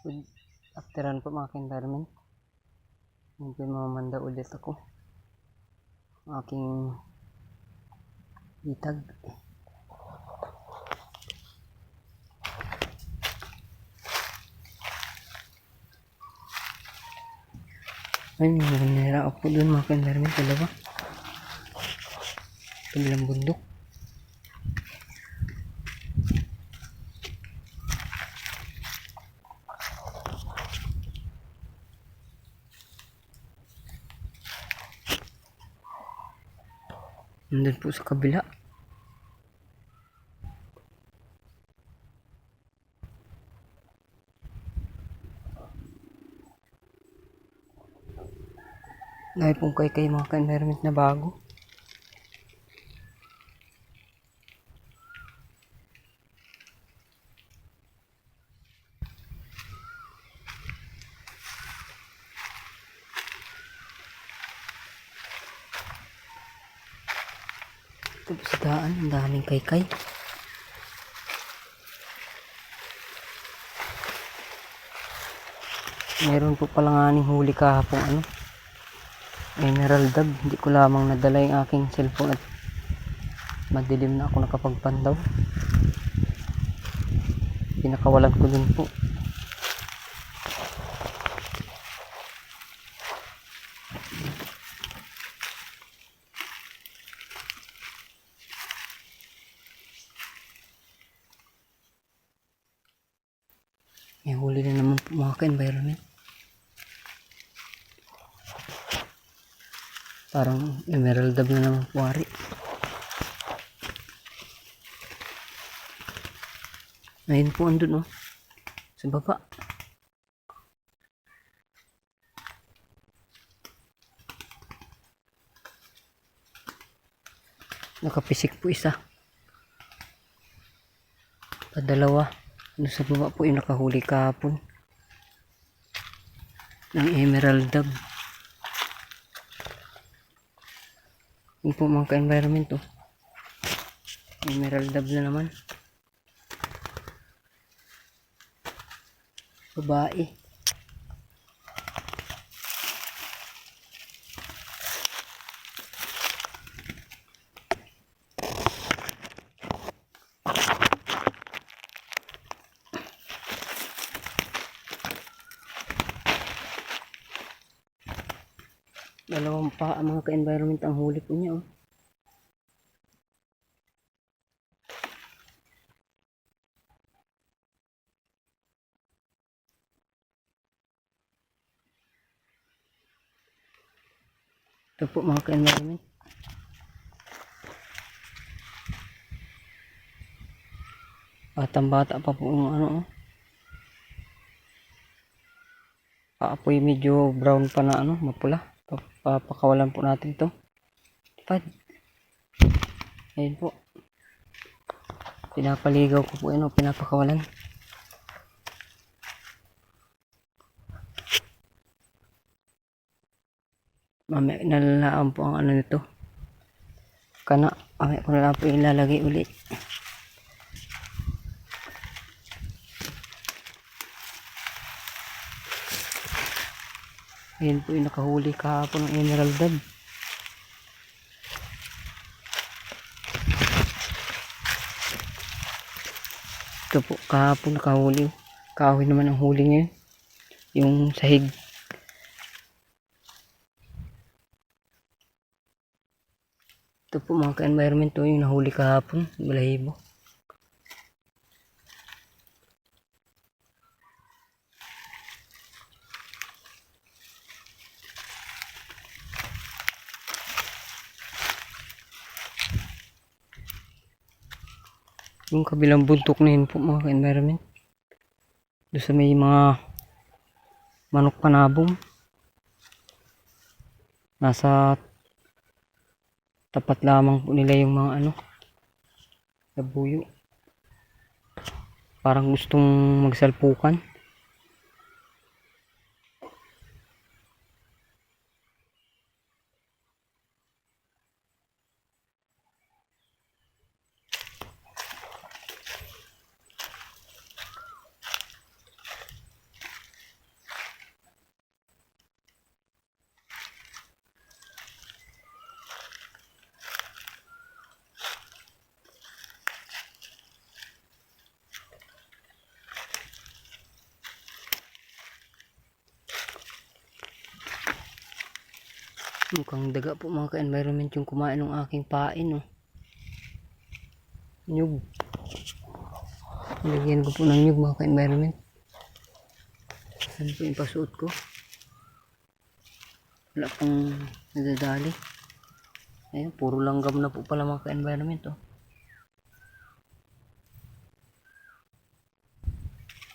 Good afternoon po mga ka-environment. Ngayon ulit ako. Aking bitag. Ay, may nanira ako doon mga ka-environment. Dalawa. Bundok. Nandun po sa kabila. Dahil pong kay kay mga ka-environment na bago. Ito po sa daan, ang daming kaykay. Meron po pala nga ning huli kahapon ano. Emerald dab. Hindi ko lamang nadala yung aking cellphone at madilim na ako nakapagpandaw. Pinakawalan ko dun po. May huli na naman po mga ka-environment. Parang emerald dab na naman po ari. Ayun po andun oh. Sa baba. Nakapisik po isa. Padalawa. Ano sa baba po yung nakahuli kahapon. Ng emerald dab. Yun po mga ka-environment oh. Emerald dab na naman. Babae. Dalawang pa ang mga ka-environment ang huli po niya oh. Ito po mga ka-environment. Batang bata pa po yung ano oh. Paapoy medyo brown pa na ano, mapula. Papakawalan po natin to. Pad. Ayun po. Pinapaligaw ko po ano, pinapakawalan. Mamaya nalalaan po ang ano nito. Kana, mamaya ko na lang po ilalagay uli. Ayan po yung nakahuli kahapon ng emerald dab. Ito po, kahapon nakahuli. Kahoy naman ang huli ngayon. Yung sahig. Ito po mga ka-environment to, yung nahuli kahapon. Balahibo. Yung kabilang buntok na yun po mga ka-environment. Doon sa may mga manok panabong. Nasa tapat lamang po nila yung mga ano labuyo. Parang gustong magsalpukan. Mukhang daga po mga ka-environment yung kumain ng aking pain. Oh. Nyug. Lagyan ko po ng nyug mga ka-environment. Ano po yung pasuot ko? Wala pang nadadali. Ayun, puro langgam na po pala mga ka-environment. Oh.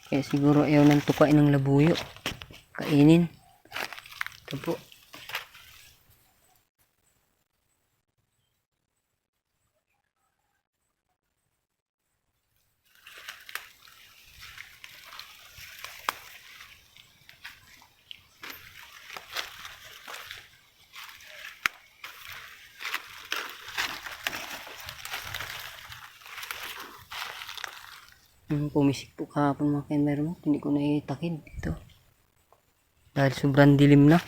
Kaya siguro ayaw nang tukain ng labuyo. Kainin. Ito po. Nung pumisik po kahapon mga ka-environment, hindi ko naitakid dito. Dahil sobrang dilim na.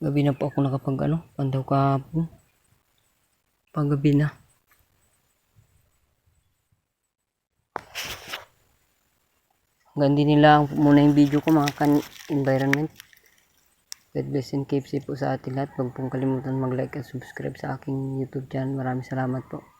Gabi na po ako nakapag ano, pandaw kahapon. Paggabi na. Hanggang din nila muna yung video ko mga kan-environment. God bless and keep safe po sa ating lahat. Huwag pong kalimutan mag-like at subscribe sa aking YouTube channel. Maraming salamat po.